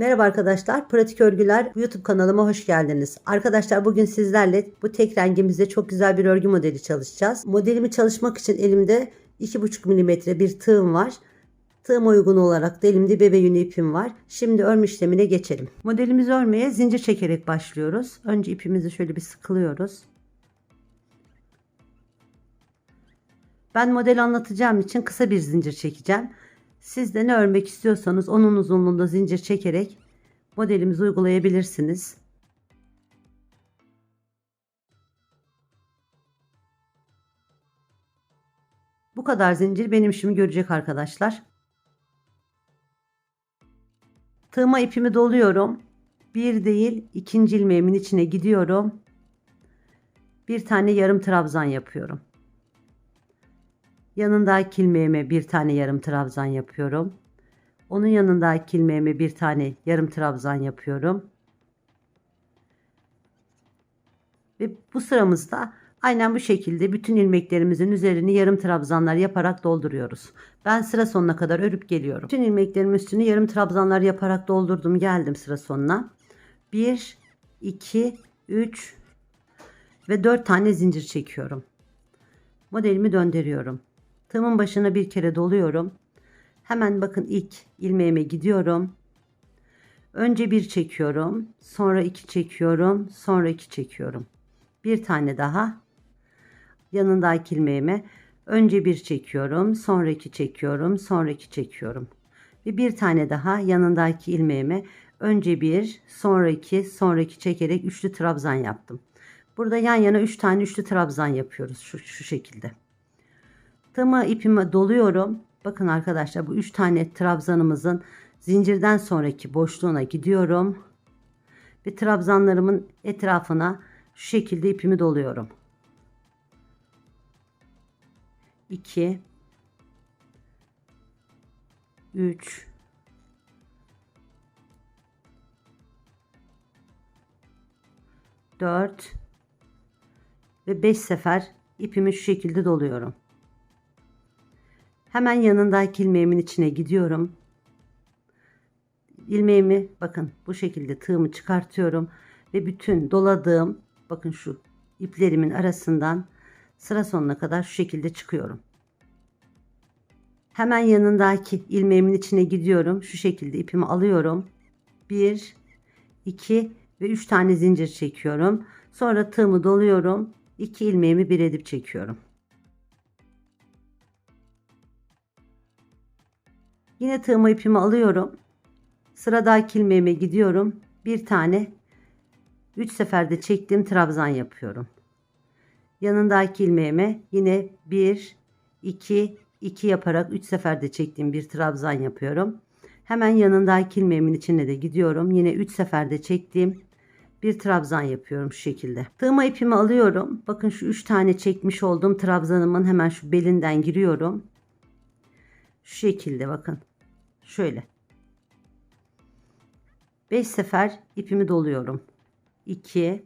Merhaba arkadaşlar, Pratik Örgüler YouTube kanalıma hoş geldiniz. Arkadaşlar bugün sizlerle bu tek rengimizde çok güzel bir örgü modeli çalışacağız. Modelimi çalışmak için elimde 2,5 mm bir tığım var. Tığıma uygun olarak da elimde bebe yünü ipim var. Şimdi örme işlemine geçelim. Modelimizi örmeye zincir çekerek başlıyoruz. Önce ipimizi şöyle bir sıkılıyoruz. Ben model anlatacağım için kısa bir zincir çekeceğim. Siz de ne örmek istiyorsanız onun uzunluğunda zincir çekerek modelimizi uygulayabilirsiniz. Bu kadar zincir benim işimi görecek arkadaşlar. Tığıma ipimi doluyorum. Bir değil ikinci ilmeğimin içine gidiyorum. Bir tane yarım trabzan yapıyorum. Yanındaki ilmeğime bir tane yarım trabzan yapıyorum. Onun yanındaki ilmeğime bir tane yarım trabzan yapıyorum. Ve bu sıramızda aynen bu şekilde bütün ilmeklerimizin üzerini yarım trabzanlar yaparak dolduruyoruz. Ben sıra sonuna kadar örüp geliyorum. Bütün ilmeklerimin üstünü yarım trabzanlar yaparak doldurdum geldim sıra sonuna. 1, 2, 3 ve 4 tane zincir çekiyorum. Modelimi döndürüyorum. Tığımın başına bir kere doluyorum. Hemen bakın ilk ilmeğime gidiyorum. Önce bir çekiyorum, sonra iki çekiyorum, sonra iki çekiyorum. Bir tane daha yanındaki ilmeğime önce bir çekiyorum, sonra iki çekiyorum, sonra iki çekiyorum. Ve bir tane daha yanındaki ilmeğime önce bir, sonra iki, sonra iki çekerek üçlü trabzan yaptım. Burada yan yana üç tane üçlü trabzan yapıyoruz şu, şu şekilde. Tığıma ipimi doluyorum. Bakın arkadaşlar bu 3 tane trabzanımızın zincirden sonraki boşluğuna gidiyorum. Ve trabzanlarımın etrafına şu şekilde ipimi doluyorum. 2 3 4 ve 5 sefer ipimi şu şekilde doluyorum. Hemen yanındaki ilmeğimin içine gidiyorum. İlmeğimi bakın bu şekilde tığımı çıkartıyorum ve bütün doladığım bakın şu iplerimin arasından sıra sonuna kadar şu şekilde çıkıyorum. Hemen yanındaki ilmeğimin içine gidiyorum. Şu şekilde ipimi alıyorum. 1 2 ve 3 tane zincir çekiyorum. Sonra tığımı doluyorum. 2 ilmeğimi bir edip çekiyorum. Yine tığıma ipimi alıyorum. Sıradaki ilmeğime gidiyorum. Bir tane 3 seferde çektiğim trabzan yapıyorum. Yanındaki ilmeğime yine 1 2 2 yaparak 3 seferde çektiğim bir trabzan yapıyorum. Hemen yanındaki ilmeğimin içine de gidiyorum. Yine 3 seferde çektiğim bir trabzan yapıyorum şu şekilde. Tığıma ipimi alıyorum. Bakın şu 3 tane çekmiş olduğum trabzanımın hemen şu belinden giriyorum. Şu şekilde bakın. Şöyle. 5 sefer ipimi doluyorum. 2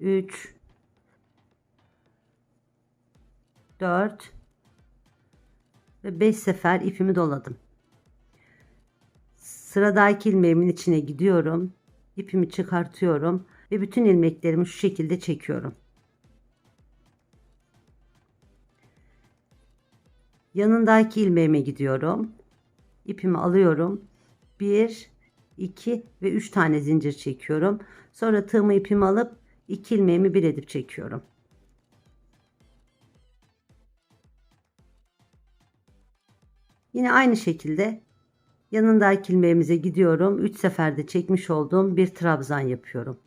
3 4 ve 5 sefer ipimi doladım. Sıradaki ilmeğimin içine gidiyorum. İpimi çıkartıyorum ve bütün ilmeklerimi şu şekilde çekiyorum. Yanındaki ilmeğime gidiyorum. İpimi alıyorum. 1, 2 ve 3 tane zincir çekiyorum. Sonra tığımı ipimi alıp 2 ilmeğimi bir edip çekiyorum. Yine aynı şekilde yanındaki ilmeğimize gidiyorum. 3 seferde çekmiş olduğum bir trabzan yapıyorum.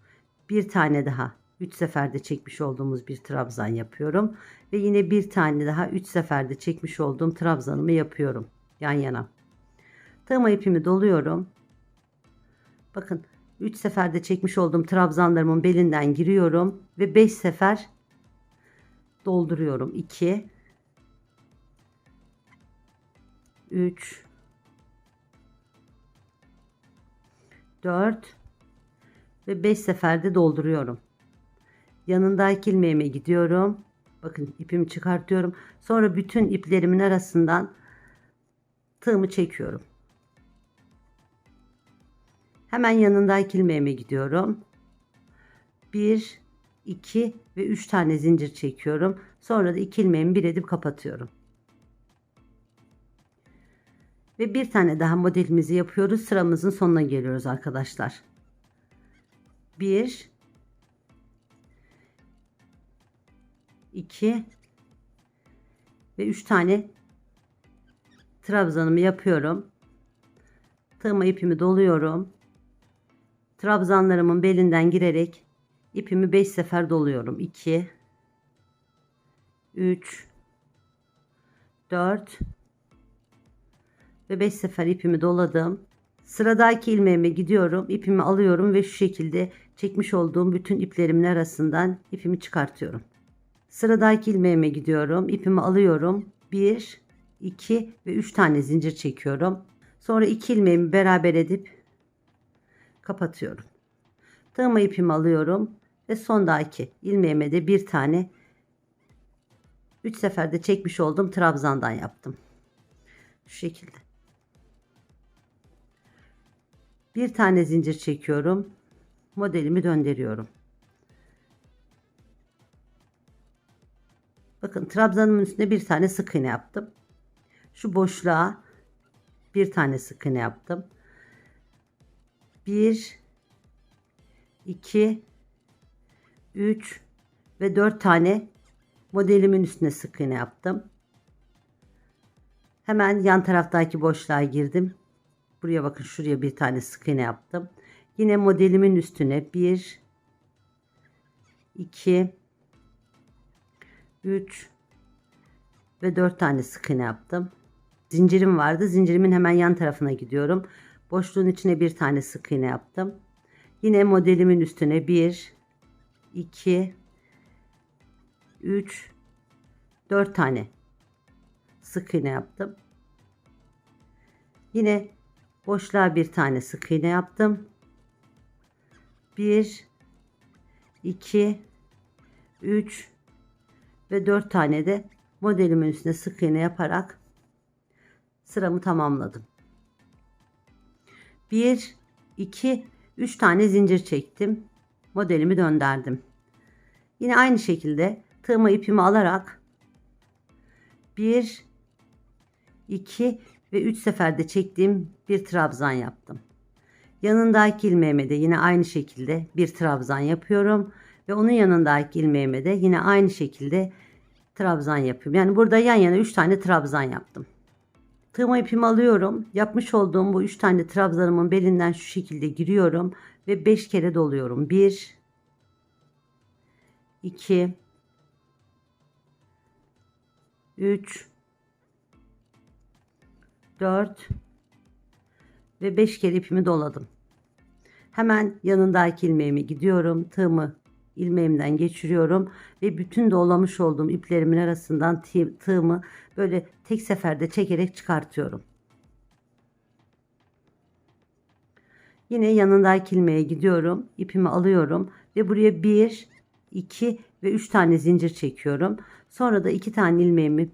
Bir tane daha 3 seferde çekmiş olduğumuz bir trabzan yapıyorum. Ve yine bir tane daha 3 seferde çekmiş olduğum trabzanımı yapıyorum. Yan yana. Tığıma ipimi doluyorum. Bakın 3 seferde çekmiş olduğum trabzanlarımın belinden giriyorum. Ve 5 sefer dolduruyorum. 2 3 4 ve 5 seferde dolduruyorum. Yanındaki ilmeğime gidiyorum. Bakın ipimi çıkartıyorum. Sonra bütün iplerimin arasından tığımı çekiyorum. Hemen yanındaki ilmeğime gidiyorum. 1, 2 ve 3 tane zincir çekiyorum. Sonra da 2 ilmeğimi bir edip kapatıyorum. Ve bir tane daha modelimizi yapıyoruz. Sıramızın sonuna geliyoruz arkadaşlar. 1 2 ve 3 tane trabzanımı yapıyorum. Tığıma ipimi doluyorum. Trabzanlarımın belinden girerek ipimi 5 sefer doluyorum. 2 3 4 ve 5 sefer ipimi doladım. Sıradaki ilmeğime gidiyorum. ipimi alıyorum ve şu şekilde çekmiş olduğum bütün iplerimin arasından ipimi çıkartıyorum. Sıradaki ilmeğime gidiyorum. ipimi alıyorum. 1 2 ve 3 tane zincir çekiyorum. Sonra 2 ilmeğimi beraber edip kapatıyorum. Tığıma ipimi alıyorum ve sondaki ilmeğime de bir tane 3 seferde çekmiş olduğum trabzandan yaptım. Şu şekilde. Bir tane zincir çekiyorum. Modelimi döndürüyorum. Bakın trabzanımın üstünde bir tane sık iğne yaptım. Şu boşluğa bir tane sık iğne yaptım. 1 2 3 ve 4 tane modelimin üstüne sık iğne yaptım. Hemen yan taraftaki boşluğa girdim. Buraya bakın şuraya bir tane sık iğne yaptım. Yine modelimin üstüne 1 2 3 ve 4 tane sık iğne yaptım. Zincirim vardı. Zincirimin hemen yan tarafına gidiyorum. Boşluğun içine bir tane sık iğne yaptım. Yine modelimin üstüne 1 2 3 4 tane sık iğne yaptım. Yine boşluğa bir tane sık iğne yaptım. 1 2 3 ve 4 tane de modelimin üstüne sık iğne yaparak sıramı tamamladım. 1 2 3 tane zincir çektim. Modelimi döndürdüm. Yine aynı şekilde tığıma ipimi alarak 1 2 ve 3 seferde çektiğim bir trabzan yaptım. Yanındaki ilmeğime de yine aynı şekilde bir trabzan yapıyorum ve onun yanındaki ilmeğime de yine aynı şekilde trabzan yapıyorum. Yani burada yan yana 3 tane trabzan yaptım. Tığıma ipimi alıyorum. Yapmış olduğum bu 3 tane trabzanımın belinden şu şekilde giriyorum ve 5 kere doluyorum. 1 2 3 4 ve 5 kere ipimi doladım. Hemen yanındaki ilmeğime gidiyorum. Tığımı ilmeğimden geçiriyorum ve bütün dolamış olduğum iplerimin arasından tığımı böyle tek seferde çekerek çıkartıyorum. Yine yanındaki ilmeğe gidiyorum. ipimi alıyorum ve buraya 1, 2 ve 3 tane zincir çekiyorum. Sonra da 2 tane ilmeğimi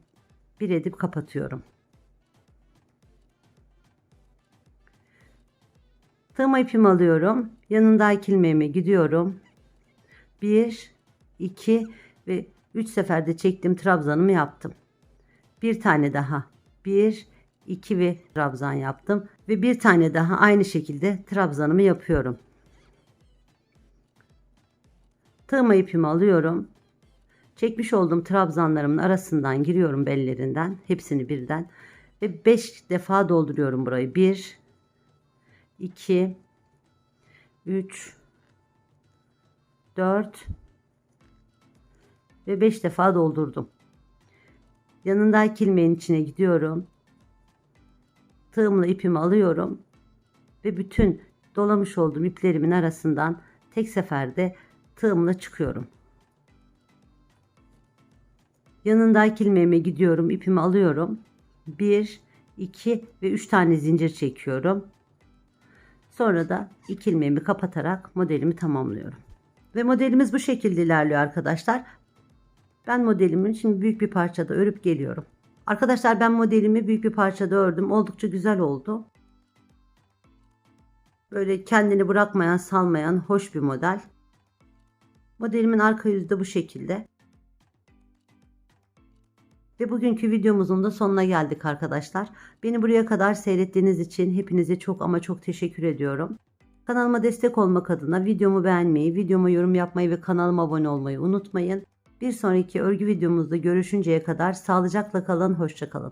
bir edip kapatıyorum. Tığıma ipimi alıyorum. Yanındaki ilmeğime gidiyorum. 1, 2 ve 3 seferde çektiğim trabzanımı yaptım. Bir tane daha. 1, 2 ve trabzan yaptım. Ve bir tane daha aynı şekilde trabzanımı yapıyorum. Tığıma ipimi alıyorum. Çekmiş olduğum trabzanlarımın arasından giriyorum bellerinden. Hepsini birden. Ve 5 defa dolduruyorum burayı. 1, 2 3 4 ve 5 defa doldurdum. Yanındaki ilmeğin içine gidiyorum. Tığımla ipimi alıyorum ve bütün dolamış olduğum iplerimin arasından tek seferde tığımla çıkıyorum. Yanındaki ilmeğime gidiyorum, ipimi alıyorum. 1 2 ve 3 tane zincir çekiyorum. Sonra da iki ilmeğimi kapatarak modelimi tamamlıyorum. Ve modelimiz bu şekilde ilerliyor arkadaşlar. Ben modelimi şimdi büyük bir parçada örüp geliyorum. Arkadaşlar ben modelimi büyük bir parçada ördüm. Oldukça güzel oldu. Böyle kendini bırakmayan, salmayan hoş bir model. Modelimin arka yüzü de bu şekilde. Ve bugünkü videomuzun da sonuna geldik arkadaşlar. Beni buraya kadar seyrettiğiniz için hepinize çok ama çok teşekkür ediyorum. Kanalıma destek olmak adına videomu beğenmeyi, videoma yorum yapmayı ve kanalıma abone olmayı unutmayın. Bir sonraki örgü videomuzda görüşünceye kadar sağlıcakla kalın, hoşçakalın.